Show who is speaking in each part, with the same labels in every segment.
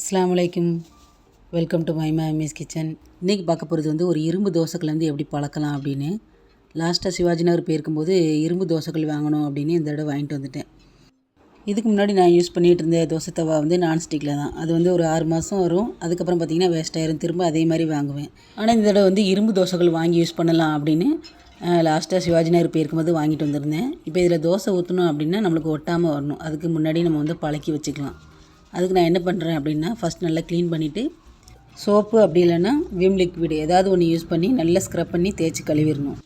Speaker 1: அஸ்லாம் அலைக்கும். Welcome to my miss kitchen. இன்றைக்கி பார்க்க போகிறது வந்து ஒரு இரும்பு தோசைக்கல் வந்து எப்படி பழக்கலாம் அப்படின்னு. லாஸ்ட்டாக சிவாஜி நகர் போயிருக்கும்போது இரும்பு தோசைகள் வாங்கணும் அப்படின்னு இந்த தடவை வாங்கிட்டு வந்துட்டேன். இதுக்கு முன்னாடி நான் யூஸ் பண்ணிகிட்டு இருந்த தோசை தவா வந்து நான்ஸ்டிக்கில் தான். அது வந்து ஒரு ஆறு மாதம் வரும். அதுக்கப்புறம் பார்த்திங்கன்னா வேஸ்ட் ஆயிரும். திரும்ப அதே மாதிரி வாங்குவேன். ஆனால் இந்த தடவை வந்து இரும்பு தோசைகள் வாங்கி யூஸ் பண்ணலாம் அப்படின்னு லாஸ்ட்டாக சிவாஜி நகர் போயிருக்கும்போது வாங்கிட்டு வந்திருந்தேன். இப்போ இதில் தோசை ஊற்றணும் அப்படின்னா நம்மளுக்கு ஒட்டாமல் வரணும். அதுக்கு முன்னாடி நம்ம வந்து பழக்கி வச்சுக்கலாம். அதுக்கு நான் என்ன பண்ணுறேன் அப்படின்னா ஃபஸ்ட் நல்லா க்ளீன் பண்ணிவிட்டு சோப்பு அப்படி இல்லைன்னா விம் லிக்விடு ஏதாவது ஒன்று யூஸ் பண்ணி நல்லா ஸ்க்ரப் பண்ணி தேய்ச்சி கழுவிடணும்.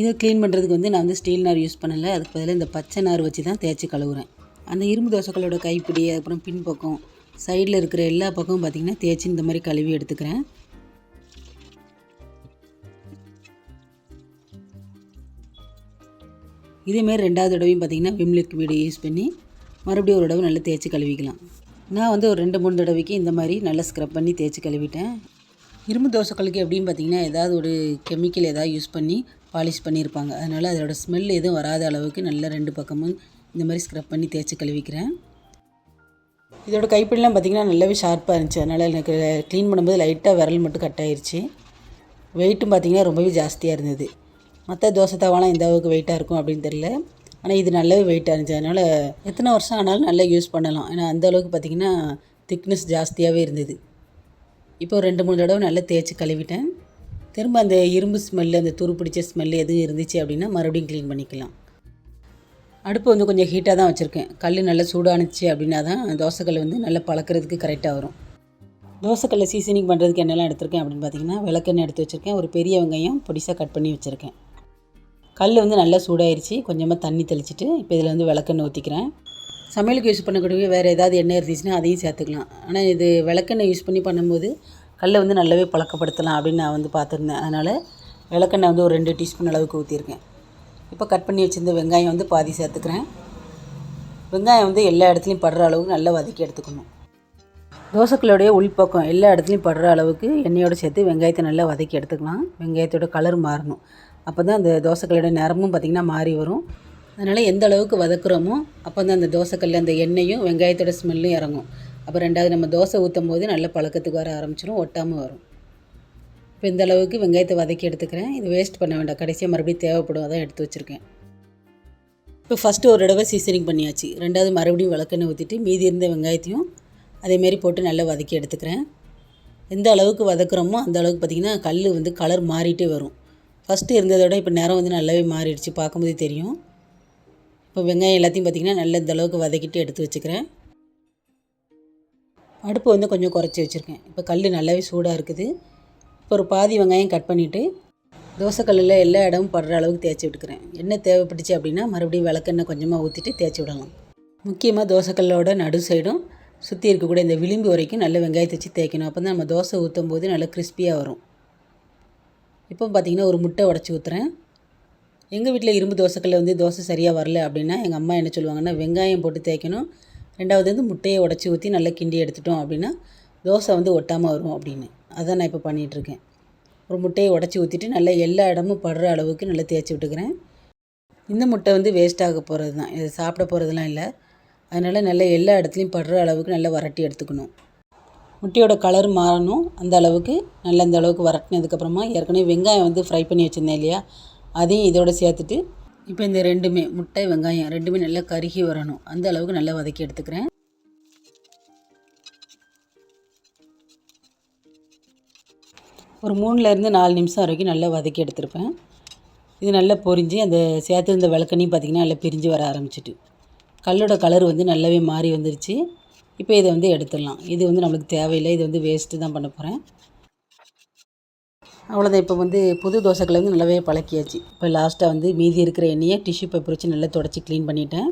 Speaker 1: இதை க்ளீன் பண்ணுறதுக்கு வந்து நான் வந்து ஸ்டீல் நார் யூஸ் பண்ணலை. அதுக்கு பதிலாக இந்த பச்சை நார் வச்சு தான் தேய்ச்சி கழுவுறேன். அந்த இரும்பு தோசைகளோட கைப்பிடி அதுக்கப்புறம் பின்பக்கம் சைடில் இருக்கிற எல்லா பக்கமும் பார்த்திங்கன்னா தேய்ச்சி இந்த மாதிரி கழுவி எடுத்துக்கிறேன். இதேமாரி ரெண்டாவது தடவையும் பார்த்திங்கன்னா விம் லிக்விடு யூஸ் பண்ணி மறுபடியும் ஒரு தடவை நல்லா தேய்ச்சி கழுவிக்கலாம். நான் வந்து ஒரு ரெண்டு மூணு தடவைக்கு இந்த மாதிரி நல்லா ஸ்க்ரப் பண்ணி தேய்ச்சி கழுவிட்டேன். இரும்பு தோசைக்கல்லுக்கு எப்படின்னு பார்த்தீங்கன்னா ஏதாவது ஒரு கெமிக்கல் ஏதாவது யூஸ் பண்ணி பாலிஷ் பண்ணியிருப்பாங்க. அதனால் அதோடய ஸ்மெல் எதுவும் வராத அளவுக்கு நல்லா ரெண்டு பக்கமும் இந்த மாதிரி ஸ்க்ரப் பண்ணி தேய்ச்சி கழுவிக்கிறேன். இதோட கைப்பிடிலாம் பார்த்திங்கன்னா நல்லாவே ஷார்ப்பாக இருந்துச்சு. அதனால் எனக்கு க்ளீன் பண்ணும்போது லைட்டாக விரல் மட்டும் கட் ஆயிடுச்சு வெயிட்டும் பார்த்திங்கன்னா ரொம்பவே ஜாஸ்தியாக இருந்தது. மற்ற தோசை தவாலாம் எந்த அளவுக்கு வெயிட்டாக இருக்கும் அப்படின்னு தெரில ஆனால் இது நல்லாவே வெயிட்டாக இருந்துச்சு. அதனால் எத்தனை வருஷம் ஆனாலும் நல்லா யூஸ் பண்ணலாம். ஏன்னா அந்த அளவுக்கு பார்த்திங்கன்னா திக்னஸ் ஜாஸ்தியாகவே இருந்தது. இப்போ ரெண்டு மூணு தடவை நல்லா தேய்ச்சி கழுவிட்டேன். திரும்ப அந்த இரும்பு ஸ்மெல்லு அந்த துரு பிடிச்ச ஸ்மெல்லு எதுவும் இருந்துச்சு அப்படின்னா மறுபடியும் க்ளீன் பண்ணிக்கலாம். அடுப்பு வந்து கொஞ்சம் ஹீட்டாக தான் வச்சுருக்கேன். கல் நல்லா சூடானுச்சு அப்படின்னா தான் தோசைக்கல் வந்து நல்லா பழக்கிறதுக்கு கரெக்டாக வரும். தோசைக்கல்லை சீசனிங் பண்ணுறதுக்கு என்னெல்லாம் எடுத்திருக்கேன் அப்படின்னு பார்த்தீங்கன்னா விளக்கெண்ணெய் எடுத்து வச்சுருக்கேன். ஒரு பெரிய வெங்காயம் பொடிசாக கட் பண்ணி வச்சுருக்கேன். கல் வந்து நல்லா சூடாயிருச்சு. கொஞ்சமாக தண்ணி தெளிச்சிட்டு இப்போ இதில் வந்து விளக்கெண்ணெய் ஊற்றிக்கிறேன் சமையலுக்கு யூஸ் பண்ணக்கூடிய வேறு ஏதாவது எண்ணெய் இருந்துச்சுன்னா அதையும் சேர்த்துக்கலாம். ஆனால் இது விளக்கெண்ணெய் யூஸ் பண்ணி பண்ணும்போது கல்லை வந்து நல்லாவே பழக்கப்படுத்தலாம் அப்படின்னு நான் வந்து பார்த்துருந்தேன். அதனால் விளக்கெண்ணெய் வந்து ஒரு ரெண்டு டீஸ்பூன் அளவுக்கு ஊற்றிருக்கேன் இப்போ கட் பண்ணி வச்சுருந்த வெங்காயம் வந்து பாதி சேர்த்துக்கிறேன். வெங்காயம் வந்து எல்லா இடத்துலையும் படுற அளவுக்கு நல்லா வதக்கி எடுத்துக்கணும். தோசைக்களுடைய உள்பக்கம் எல்லா இடத்துலையும் படுற அளவுக்கு எண்ணெயோடு சேர்த்து வெங்காயத்தை நல்லா வதக்கி எடுத்துக்கலாம். வெங்காயத்தோட கலர் மாறணும். அப்போ தான் அந்த தோசைக்கல்லோட நிறமும் பார்த்திங்கன்னா மாறி வரும். அதனால் எந்த அளவுக்கு வதக்குறோமோ அப்போ தான் அந்த தோசைக்கல்லில் அந்த எண்ணெயும் வெங்காயத்தோட ஸ்மெல்லும் இறங்கும். அப்போ ரெண்டாவது நம்ம தோசை ஊற்றும் போது நல்ல பழக்கத்துக்கு வர ஆரம்பிச்சிடும் ஒட்டாமல் வரும். இப்போ இந்த அளவுக்கு வெங்காயத்தை வதக்கி எடுத்துக்கிறேன். இது வேஸ்ட் பண்ண வேண்டாம். கடைசியாக மறுபடியும் தேவைப்படும். அதான் எடுத்து வச்சுருக்கேன். இப்போ ஃபஸ்ட்டு ஒரு தடவை சீசனிங் பண்ணியாச்சு. ரெண்டாவது மறுபடியும் விளக்கெண்ணெய் ஊற்றிட்டு மீதி இருந்த வெங்காயத்தையும் அதேமாரி போட்டு நல்லா வதக்கி எடுத்துக்கிறேன். எந்த அளவுக்கு வதக்குறோமோ அந்த அளவுக்கு பார்த்திங்கன்னா கல் வந்து கலர் மாறிட்டே வரும். ஃபஸ்ட்டு இருந்ததை விட இப்போ நேரம் வந்து நல்லாவே மாறிடுச்சு. பார்க்கும்போதே தெரியும். இப்போ வெங்காயம் எல்லாத்தையும் பார்த்திங்கன்னா நல்ல இந்த அளவுக்கு வதக்கிட்டு எடுத்து வச்சுக்கிறேன். அடுப்பு வந்து கொஞ்சம் குறைச்சி வச்சுருக்கேன். இப்போ கல் நல்லாவே சூடாக இருக்குது. இப்போ ஒரு பாதி வெங்காயம் கட் பண்ணிவிட்டு தோசைக்கல்லில் எல்லா இடமும் படுற அளவுக்கு தேய்ச்சி விட்டுக்கிறேன். என்ன தேவைப்பட்டுச்சு அப்படின்னா மறுபடியும் விளக்கெண்ணெய் கொஞ்சமாக ஊற்றிட்டு தேய்ச்சி விடலாம். முக்கியமாக தோசைக்கல்லோட நடு சைடும் சுற்றி இருக்கக்கூடிய இந்த விளிம்பு வரைக்கும் நல்ல வெங்காயத்தை வச்சு தேய்க்கணும். அப்போ தான் நம்ம தோசை ஊற்றும் போது நல்லா கிறிஸ்பியாக வரும். இப்போ பார்த்திங்கன்னா ஒரு முட்டை உடச்சி ஊற்றுறேன் எங்கள் வீட்டில் இரும்பு தோசைக்கல்ல வந்து தோசை சரியாக வரல அப்படின்னா எங்கள் அம்மா என்ன சொல்லுவாங்கன்னா வெங்காயம் போட்டு தேய்க்கணும். ரெண்டாவது வந்து முட்டையை உடச்சி ஊற்றி நல்லா கிண்டி எடுத்துட்டோம் அப்படின்னா தோசை வந்து ஒட்டாமல் வரும் அப்படின்னு. அதான் நான் இப்போ பண்ணிகிட்ருக்கேன் ஒரு முட்டையை உடச்சி ஊற்றிட்டு நல்லா எல்லா இடமும் படுற அளவுக்கு நல்லா தேய்ச்சி விட்டுக்கிறேன். இந்த முட்டை வந்து வேஸ்ட்டாக போகிறது தான் இது சாப்பிட போகிறதுலாம் இல்லை. அதனால் நல்லா எல்லா இடத்துலையும் படுற அளவுக்கு நல்லா வரட்டி எடுத்துக்கணும். முட்டையோட கலர் மாறணும். அந்த அளவுக்கு நல்லா அந்த அளவுக்கு வரட்டினதுக்கப்புறமா ஏற்கனவே வெங்காயம் வந்து ஃப்ரை பண்ணி வச்சுருந்தேன் இல்லையா? அதையும் இதோட சேர்த்துட்டு இப்போ இந்த ரெண்டுமே முட்டை வெங்காயம் ரெண்டுமே நல்லா கருகி வரணும். அந்த அளவுக்கு நல்லா வதக்கி எடுத்துக்கிறேன். ஒரு மூணுலேருந்து நாலு நிமிஷம் வரைக்கும் நல்லா வதக்கி எடுத்திருப்பேன். இது நல்லா பொரிஞ்சு அந்த சேர்த்துருந்த விளக்கண்ணையும் பார்த்திங்கன்னா நல்லா பிரிஞ்சு வர ஆரம்பிச்சிட்டு. கல்லோட கலர் வந்து நல்லாவே மாறி வந்துருச்சு. இப்போ இதை வந்து எடுத்துடலாம். இது வந்து நம்மளுக்கு தேவையில்லை. இது வந்து வேஸ்ட்டு தான் பண்ண போகிறேன் அவ்வளோதான் இப்போ வந்து புது தோசைகளை வந்து நல்லாவே பழக்கியாச்சு. இப்போ லாஸ்ட்டாக வந்து மீதி இருக்கிற எண்ணெயை டிஷ்யூ பேப்பர் வச்சு நல்லா தொடச்சி க்ளீன் பண்ணிட்டேன்.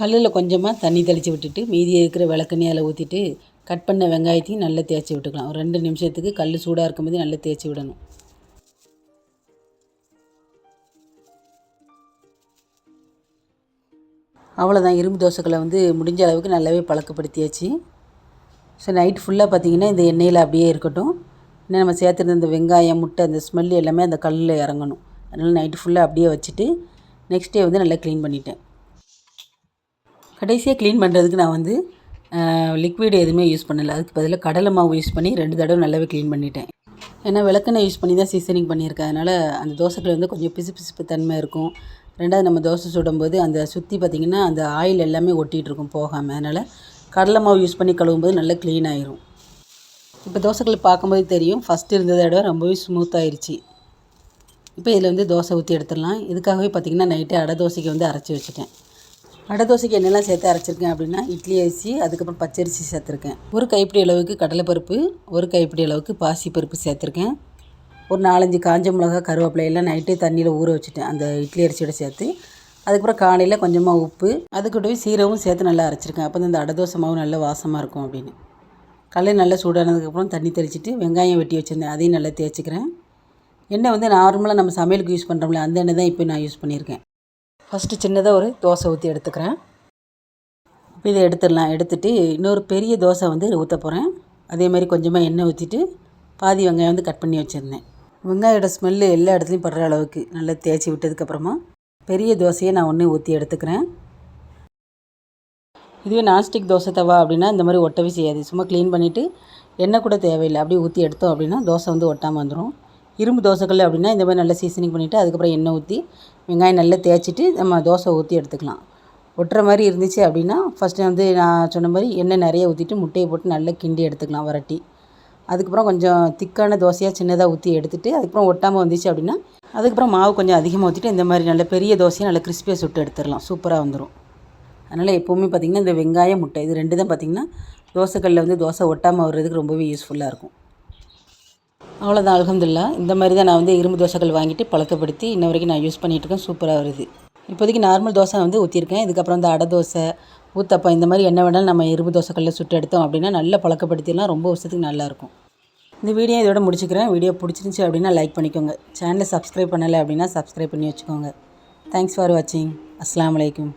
Speaker 1: கல்லில் கொஞ்சமாக தண்ணி தெளித்து விட்டுட்டு மீதி இருக்கிற விளக்கெண்ணெய் அதில் ஊற்றிட்டு கட் பண்ண வெங்காயத்தையும் நல்லா தேய்ச்சி விட்டுக்கலாம். ஒரு ரெண்டு நிமிஷத்துக்கு கல் சூடாக இருக்கும்போது நல்லா தேய்ச்சி விடணும். அவ்வளோதான் இரும்பு தோசைகளை வந்து முடிஞ்ச அளவுக்கு நல்லாவே பழக்கப்படுத்தியாச்சு. ஸோ நைட் ஃபுல்லாக பார்த்திங்கன்னா இந்த எண்ணெயில் அப்படியே இருக்கட்டும். இன்னும் நம்ம சேர்த்துருந்த இந்த வெங்காயம் முட்டை அந்த ஸ்மெல் எல்லாமே அந்த கல்லில் இறங்கணும். அதனால் நைட்டு ஃபுல்லாக அப்படியே வச்சுட்டு நெக்ஸ்ட் டே வந்து நல்லா க்ளீன் பண்ணிட்டேன். கடைசியாக க்ளீன் பண்ணுறதுக்கு நான் வந்து லிக்விட் எதுவுமே யூஸ் பண்ணலை. அதுக்கு பதிலாக கடலை மாவு யூஸ் பண்ணி ரெண்டு தடவை நல்லாவே க்ளீன் பண்ணிட்டேன். ஏன்னா விளக்கெண்ணெய் யூஸ் பண்ணி தான் சீசனிங் பண்ணியிருக்கேன். அதனால் அந்த தோசைகள் வந்து கொஞ்சம் பிசு பிசுப்பு தன்மை இருக்கும். ரெண்டாவது நம்ம தோசை சுடும்போது அந்த சுற்றி பார்த்திங்கன்னா அந்த ஆயில் எல்லாமே ஒட்டிகிட்டு இருக்கும் போகாமல் அதனால் கடலை மாவு யூஸ் பண்ணி கழுவும்போது நல்லா க்ளீன் ஆயிரும். இப்போ தோசைகள் பார்க்கும்போது தெரியும். ஃபஸ்ட்டு இருந்ததை விட ரொம்பவே ஸ்மூத்தாகிருச்சு இப்போ இதில் வந்து தோசை ஊற்றி எடுத்துடலாம். இதுக்காகவே பார்த்திங்கன்னா நைட்டு அடை தோசைக்கு வந்து அரைச்சி வச்சுட்டேன். அடை தோசைக்கு என்னெல்லாம் சேர்த்து அரைச்சிருக்கேன் அப்படின்னா இட்லி அரிசி அதுக்கப்புறம் பச்சரிசி சேர்த்துருக்கேன். ஒரு கைப்பிடி அளவுக்கு கடலைப்பருப்பு ஒரு கைப்பிடி அளவுக்கு பாசிப்பருப்பு சேர்த்துருக்கேன். ஒரு நாலஞ்சு காஞ்ச மிளகா கருவேப்பிலை எல்லாம் நைட்டே தண்ணியில் ஊற வச்சுட்டேன். அந்த இட்லி அரிசியோட சேர்த்து. அதுக்கப்புறம் காலையில் கொஞ்சமாக உப்பு அதுக்கூடவே சீரகமும் சேர்த்து நல்லா அரைச்சிருக்கேன். அப்போ அந்த அடை மாவு நல்ல வாசமாக இருக்கும் அப்படின்னு. கடலை நல்லா சூடானதுக்கப்புறம் தண்ணி தெளிச்சிட்டு வெங்காயம் வெட்டி வச்சுருந்தேன். அதையும் நல்லா தேய்ச்சிக்கிறேன். எண்ணெய் வந்து நார்மலாக நம்ம சமையலுக்கு யூஸ் பண்ணுறோம்ல அந்த எண்ணெய் தான் இப்போ நான் யூஸ் பண்ணியிருக்கேன். ஃபஸ்ட்டு சின்னதாக ஒரு தோசை ஊற்றி எடுத்துக்கிறேன். இப்போ இதை எடுத்துடலாம். எடுத்துட்டு இன்னொரு பெரிய தோசை வந்து ஊற்ற போகிறேன் அதே மாதிரி கொஞ்சமாக எண்ணெய் ஊற்றிட்டு பாதி வெங்காயம் வந்து கட் பண்ணி வச்சுருந்தேன். வெங்காயோட ஸ்மெல்லு எல்லா இடத்துலையும் படுற அளவுக்கு நல்லா தேய்ச்சி விட்டதுக்கப்புறமா பெரிய தோசையை நான் ஒன்று ஊற்றி எடுத்துக்கிறேன். இதுவே நான்ஸ்டிக் தோசை தவா அப்படின்னா இந்த மாதிரி ஒட்டவே செய்யாது. சும்மா க்ளீன் பண்ணிவிட்டு எண்ணெய் கூட தேவையில்லை. அப்படியே ஊற்றி எடுத்தோம் அப்படின்னா தோசை வந்து ஒட்டாமல் வந்துடும் இரும்பு தோசைக்கல் அப்படின்னா இந்த மாதிரி நல்லா சீசனிங் பண்ணிவிட்டு அதுக்கப்புறம் எண்ணெய் ஊற்றி வெங்காயம் நல்லா தேய்ச்சிட்டு நம்ம தோசை ஊற்றி எடுத்துக்கலாம். ஒட்டுற மாதிரி இருந்துச்சு அப்படின்னா ஃபஸ்ட்டு வந்து நான் சொன்ன மாதிரி எண்ணெய் நிறைய ஊற்றிட்டு முட்டையை போட்டு நல்லா கிண்டி எடுத்துக்கலாம் வரட்டி அதுக்கப்புறம் கொஞ்சம் திக்கான தோசையாக சின்னதாக ஊற்றி எடுத்துகிட்டு அதுக்கப்புறம் ஒட்டாமல் வந்துச்சு அப்படின்னா அதுக்கப்புறம் மாவு கொஞ்சம் அதிகமாக ஊற்றிட்டு இந்த மாதிரி நல்ல பெரிய தோசையை நல்லா கிறிஸ்பியாக சுட்டு எடுத்துடலாம். சூப்பராக வந்துடும் அதனால் எப்போவுமே பார்த்திங்கன்னா இந்த வெங்காயம் முட்டை இது ரெண்டு தான் பார்த்திங்கன்னா தோசைக்கல்லில் வந்து தோசை ஒட்டாமல் வர்றதுக்கு ரொம்பவே யூஸ்ஃபுல்லாக இருக்கும். அவ்வளோதான் அலகம்துல்லா இந்த மாதிரி தான் நான் வந்து இரும்பு தோசைகள் வாங்கிட்டு பழக்கப்படுத்தி இன்ன வரைக்கும் நான் யூஸ் பண்ணிகிட்ருக்கேன் சூப்பராக வருது. இப்போதைக்கு நார்மல் தோசை வந்து ஊற்றிருக்கேன் இதுக்கப்புறம் வந்து அடை தோசை ஊத்தப்பம் இந்த மாதிரி என்ன வேணாலும் நம்ம இரும்பு தோசைக்கல்லில் சுட்டு எடுத்தோம் அப்படின்னா நல்லா பழக்கப்படுத்திடலாம். ரொம்ப வருஷத்துக்கு நல்லாயிருக்கும். இந்த வீடியோ இதோட முடிச்சுக்கிறேன். வீடியோ பிடிச்சிருந்துச்சி அப்படின்னா லைக் பண்ணிக்கோங்க. சேனலை சப்ஸ்கிரைப் பண்ணலை அப்படின்னா சப்ஸ்கிரைப் பண்ணி வச்சுக்கோங்க. தேங்க்ஸ் ஃபார் வாட்சிங் அஸ்லாம் வலைக்கம்